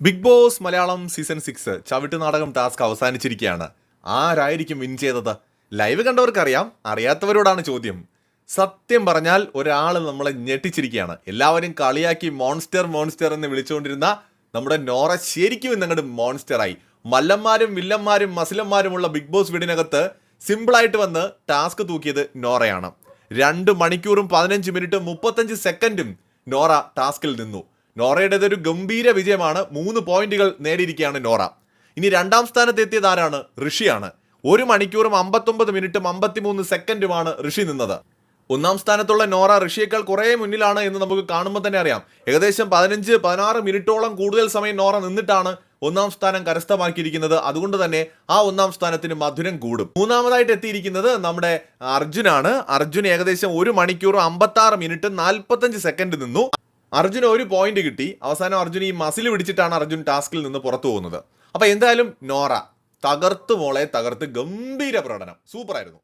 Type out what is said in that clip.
Bigg Boss Malayalam season six ചവിട്ട് നാടകം task അവസാനിച്ചിരിക്കുകയാണ്. ആരായിരിക്കും win ചെയ്തത്? ലൈവ് കണ്ടവർക്കറിയാം അറിയാത്തവരോടാണ് ചോദ്യം. സത്യം പറഞ്ഞാൽ ഒരാൾ നമ്മളെ ഞെട്ടിച്ചിരിക്കുകയാണ്. എല്ലാവരും കളിയാക്കി മോൺസ്റ്റർ മോൺസ്റ്റർ എന്ന് വിളിച്ചുകൊണ്ടിരുന്ന നമ്മുടെ നോറ ശരിക്കും ഇന്നങ്ങോട്ട് മോൺസ്റ്ററായി. മല്ലന്മാരും വില്ലന്മാരും മസിലന്മാരുമുള്ള ബിഗ് ബോസ് വീടിനകത്ത് സിമ്പിളായിട്ട് വന്ന് ടാസ്ക് തൂക്കിയത് നോറയാണ്. രണ്ട് മണിക്കൂറും പതിനഞ്ച് മിനിറ്റും മുപ്പത്തഞ്ച് സെക്കൻഡും നോറ ടാസ്കിൽ നിന്നു. നോറയുടേത് ഒരു ഗംഭീര വിജയമാണ്. മൂന്ന് പോയിന്റുകൾ നേടിയിരിക്കുകയാണ് നോറ. ഇനി രണ്ടാം സ്ഥാനത്ത് എത്തിയത് ആരാണ്? ഋഷിയാണ്. ഒരു മണിക്കൂറും അമ്പത്തൊമ്പത് മിനിറ്റും അമ്പത്തിമൂന്ന് സെക്കൻഡുമാണ് ഋഷി നിന്നത്. ഒന്നാം സ്ഥാനത്തുള്ള നോറ ഋഷിയേക്കാൾ കുറേ മുന്നിലാണ് എന്ന് നമുക്ക് കാണുമ്പോൾ തന്നെ അറിയാം. ഏകദേശം പതിനഞ്ച് പതിനാറ് മിനിറ്റോളം കൂടുതൽ സമയം നോറ നിന്നിട്ടാണ് ഒന്നാം സ്ഥാനം കരസ്ഥമാക്കിയിരിക്കുന്നത്. അതുകൊണ്ട് തന്നെ ആ ഒന്നാം സ്ഥാനത്തിന് മധുരം കൂടും. മൂന്നാമതായിട്ട് എത്തിയിരിക്കുന്നത് നമ്മുടെ അർജുനാണ്. അർജുൻ ഏകദേശം ഒരു മണിക്കൂർ അമ്പത്തി മിനിറ്റ് നാൽപ്പത്തഞ്ച് സെക്കൻഡ് നിന്നു. അർജുന് ഒരു പോയിന്റ് കിട്ടി. അവസാനം അർജുൻ ഈ മസിൽ പിടിച്ചിട്ടാണ് അർജുൻ ടാസ്കിൽ നിന്ന് പുറത്തു പോകുന്നത്. അപ്പൊ എന്തായാലും നോറ തകർത്ത് മോളെ തകർത്ത് ഗംഭീര പ്രകടനം. സൂപ്പർ ആയിരുന്നു.